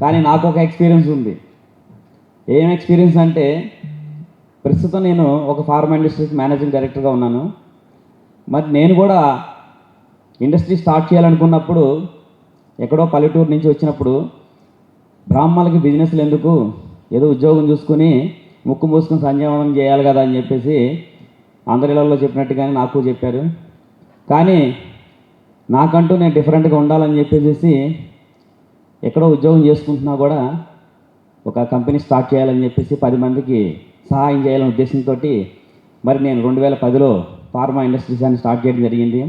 కానీ నాకు ఒక ఎక్స్పీరియన్స్ ఉంది. ఏం ఎక్స్పీరియన్స్ అంటే ప్రస్తుతం నేను ఒక ఫార్మా ఇండస్ట్రీస్ మేనేజింగ్ డైరెక్టర్గా ఉన్నాను. మరి నేను కూడా ఇండస్ట్రీ స్టార్ట్ చేయాలనుకున్నప్పుడు ఎక్కడో పల్లెటూరు నుంచి వచ్చినప్పుడు బ్రాహ్మణులకి బిజినెస్లు ఎందుకు? ఏదో ఉద్యోగం చూసుకుని ముక్కు మూసుకుని సంజీవనం చేయాలి కదా అని చెప్పేసి అందరిలో చెప్పినట్టుగానే నాకు చెప్పారు. కానీ నాకంటూ నేను డిఫరెంట్గా ఉండాలని చెప్పేసి ఎక్కడో ఉద్యోగం చేసుకుంటున్నా కూడా ఒక కంపెనీ స్టార్ట్ చేయాలని చెప్పేసి పది మందికి సహాయం చేయాలనే ఉద్దేశంతో మరి నేను రెండు వేల పదిలో ఫార్మా ఇండస్ట్రీస్ అని స్టార్ట్ చేయడం జరిగింది.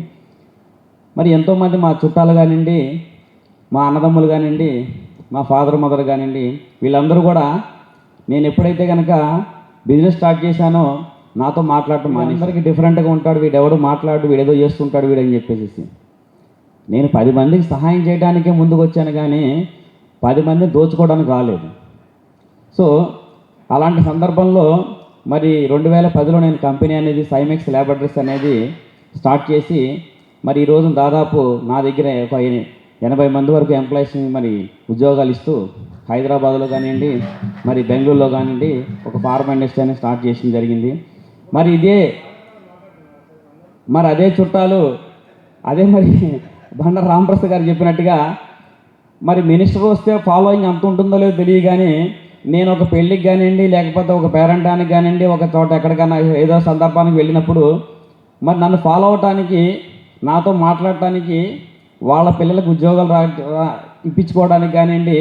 మరి ఎంతోమంది మా చుట్టాలు కానివ్వండి మా అన్నదమ్ములు కానివ్వండి మా ఫాదర్ మదర్ కానివ్వండి వీళ్ళందరూ కూడా నేను ఎప్పుడైతే కనుక బిజినెస్ స్టార్ట్ చేశానో నాతో మాట్లాడటం మా అందరికీ డిఫరెంట్గా ఉంటాడు వీడెవడు మాట్లాడు వీడేదో చేస్తుంటాడు వీడని చెప్పేసి నేను పది మందికి సహాయం చేయడానికే ముందుకు వచ్చాను కానీ పది మందిని దోచుకోవడానికి రాలేదు. సో అలాంటి సందర్భంలో మరి రెండు వేల పదిలో నేను కంపెనీ అనేది సైమెక్స్ ల్యాబొరేటరీస్ అనేది స్టార్ట్ చేసి మరి ఈరోజు దాదాపు నా దగ్గర ఒక ఎనభై మంది వరకు ఎంప్లాయీస్ మరి ఉద్యోగాలు ఇస్తూ హైదరాబాద్లో కానివ్వండి మరి బెంగళూరులో కానివ్వండి ఒక ఫార్మా ఇండస్ట్రీ అనేది స్టార్ట్ చేయడం జరిగింది. మరి ఇదే మరి అదే చుట్టాలు అదే మరి బండ రామప్రసాద్ గారు చెప్పినట్టుగా మరి మినిస్టర్ వస్తే ఫాలోయింగ్ ఎంత ఉంటుందో లేదో తెలియదు కానీ నేను ఒక పెళ్ళికి కానివ్వండి లేకపోతే ఒక పేరెంటానికి కానివ్వండి ఒక చోట ఎక్కడికైనా ఏదో సందర్భానికి వెళ్ళినప్పుడు మరి నన్ను ఫాలో అవటానికి నాతో మాట్లాడటానికి వాళ్ళ పిల్లలకు ఉద్యోగాలు రా రా- ఇప్పించుకోవడానికి కానివ్వండి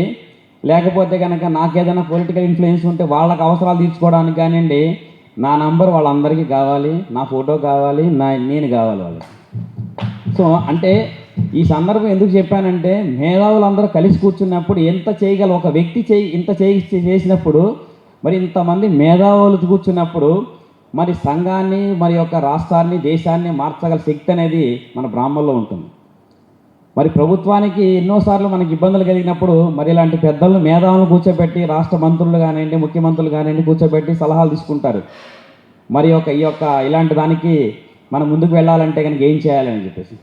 లేకపోతే కనుక నాకేదైనా పొలిటికల్ ఇన్ఫ్లుయెన్స్ ఉంటే వాళ్ళకి అవసరాలు తీర్చుకోవడానికి కానివ్వండి నా నంబర్ వాళ్ళందరికీ కావాలి నా ఫోటో కావాలి నా నేను కావాలి వాళ్ళకి. సో అంటే ఈ సందర్భం ఎందుకు చెప్పానంటే మేధావులందరూ కలిసి కూర్చున్నప్పుడు ఎంత చేయగల ఒక వ్యక్తి చేయి ఇంత చేయి చేసినప్పుడు మరి ఇంతమంది మేధావులు కూర్చున్నప్పుడు మరి సంఘాన్ని మరి యొక్క రాష్ట్రాన్ని దేశాన్ని మార్చగల శక్తి అనేది మన బ్రాహ్మణలో ఉంటుంది. మరి ప్రభుత్వానికి ఎన్నోసార్లు మనకి ఇబ్బందులు కలిగినప్పుడు మరి ఇలాంటి పెద్దలను మేధావులను కూర్చోబెట్టి రాష్ట్ర మంత్రులు కానివ్వండి ముఖ్యమంత్రులు కానివ్వండి కూర్చోబెట్టి సలహాలు తీసుకుంటారు. మరి ఒక ఈ యొక్క ఇలాంటి దానికి మనం ముందుకు వెళ్ళాలంటే కనుక ఏం చేయాలని చెప్పేసి.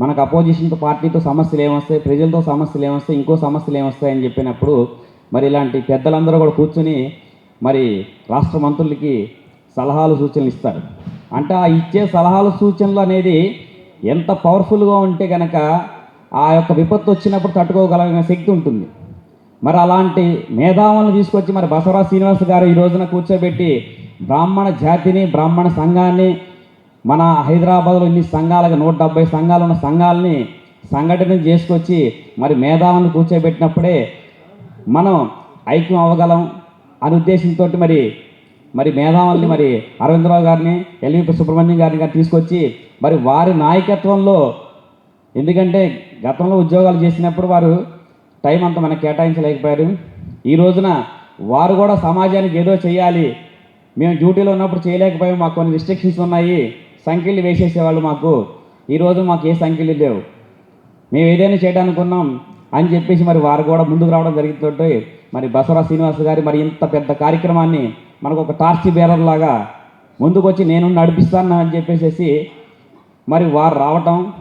మనకు అపోజిషన్తో పార్టీతో సమస్యలు ఏమొస్తాయి ప్రజలతో సమస్యలు ఏమొస్తాయి ఇంకో సమస్యలు ఏమొస్తాయి అని చెప్పినప్పుడు మరి ఇలాంటి పెద్దలందరూ కూడా కూర్చుని మరి రాష్ట్ర మంత్రులకి సలహాలు సూచనలు ఇస్తారు. అంటే ఆ ఇచ్చే సలహాలు సూచనలు అనేది ఎంత పవర్ఫుల్గా ఉంటే కనుక ఆ యొక్క విపత్తు వచ్చినప్పుడు తట్టుకోగలిగిన శక్తి ఉంటుంది. మరి అలాంటి మేధావులను తీసుకొచ్చి మరి బసవరాజ్ శ్రీనివాస్ గారు ఈ రోజున కూర్చోబెట్టి బ్రాహ్మణ జాతిని బ్రాహ్మణ సంఘాన్ని మన హైదరాబాద్లో ఇన్ని సంఘాలుగా నూట డెబ్బై సంఘాలు ఉన్న సంఘాలని సంఘటన చేసుకొచ్చి మరి మేధావులను కూర్చోబెట్టినప్పుడే మనం ఐక్యం అవ్వగలం అనే ఉద్దేశంతో మరి మరి మేధావుల్ని మరి అరవిందరావు గారిని ఎల్వి సుబ్రహ్మణ్యం గారిని గారిని తీసుకొచ్చి మరి వారి నాయకత్వంలో ఎందుకంటే గతంలో ఉద్యోగాలు చేసినప్పుడు వారు టైం అంతా మనకు కేటాయించలేకపోయారు. ఈ రోజున వారు కూడా సమాజానికి ఏదో చేయాలి. మేము డ్యూటీలో ఉన్నప్పుడు చేయలేకపోయాము. మాకు కొన్ని రిస్ట్రిక్షన్స్ ఉన్నాయి. సంఖ్యలు వేసేసేవాళ్ళు మాకు. ఈరోజు మాకు ఏ సంఖ్యలు లేవు. మేము ఏదైనా చేయడానికి అని చెప్పేసి మరి వారు కూడా ముందుకు రావడం జరుగుతుంటే మరి బసవరా శ్రీనివాస్ గారి మరి ఇంత పెద్ద కార్యక్రమాన్ని మనకు ఒక టార్చి బేరర్ లాగా ముందుకు వచ్చి నేను నడిపిస్తాను అని చెప్పేసి మరి వారు రావటం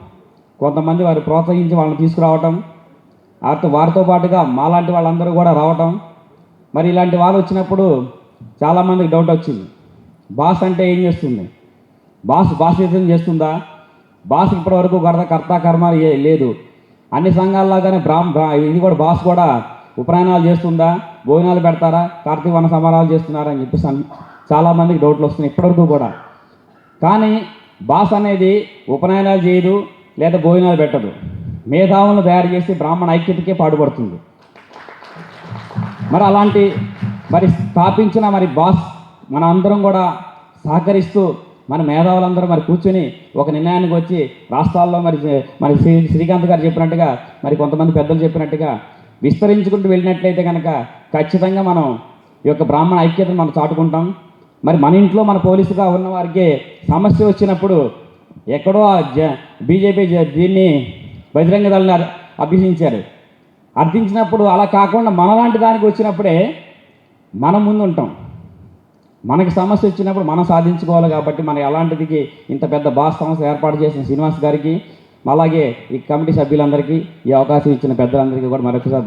కొంతమంది వారు ప్రోత్సహించి వాళ్ళని తీసుకురావటం వారితో వారితో పాటుగా మాలాంటి వాళ్ళందరూ కూడా రావటం మరి ఇలాంటి వాళ్ళు వచ్చినప్పుడు చాలామందికి డౌట్ వచ్చింది. బాస్ అంటే ఏం చేస్తుంది? బాస్ బాస్ చేస్తుందా? బాస్ ఇప్పటివరకు కర్త కర్త కర్మ లేదు. అన్ని సంఘాల్లాగానే బ్రాహ్మ ఇది కూడా బాస్ కూడా ఉపనయనాలు చేస్తుందా? భోజనాలు పెడతారా? కార్తీక వన సమారాలు చేస్తున్నారా అని చెప్పి చాలామందికి డౌట్లు వస్తున్నాయి ఇప్పటివరకు కూడా. కానీ బాస్ అనేది ఉపనయనాలు చేయదు లేదా భోజనాలు పెట్టదు. మేధావులను తయారు చేసి బ్రాహ్మణ ఐక్యతకే పాటుపడుతుంది. మరి అలాంటి మరి స్థాపించిన మరి బాస్ మన అందరం కూడా సహకరిస్తూ మన మేధావులందరూ మరి కూర్చొని ఒక నిర్ణయానికి వచ్చి రాష్ట్రాల్లో మరి మరి శ్రీ శ్రీకాంత్ గారు చెప్పినట్టుగా మరి కొంతమంది పెద్దలు చెప్పినట్టుగా విస్తరించుకుంటూ వెళ్ళినట్లయితే కనుక ఖచ్చితంగా మనం ఈ యొక్క బ్రాహ్మణ ఐక్యతను మనం చాటుకుంటాం. మరి మన ఇంట్లో మన పోలీసుగా ఉన్న వారికి సమస్య వచ్చినప్పుడు ఎక్కడో జ బీజేపీ దీన్ని బహిరంగ దళాన్ని అభ్యసించారు. అర్థించినప్పుడు అలా కాకుండా మనలాంటి దానికి వచ్చినప్పుడే మనం ముందు ఉంటాం మనకి సమస్య వచ్చినప్పుడు మనం సాధించుకోవాలి కాబట్టి మన ఎలాంటిదికి ఇంత పెద్ద బాస్ సమస్య ఏర్పాటు చేసిన శ్రీనివాస్ గారికి అలాగే ఈ కమిటీ సభ్యులందరికీ ఈ అవకాశం ఇచ్చిన పెద్దలందరికీ కూడా మరొకసారి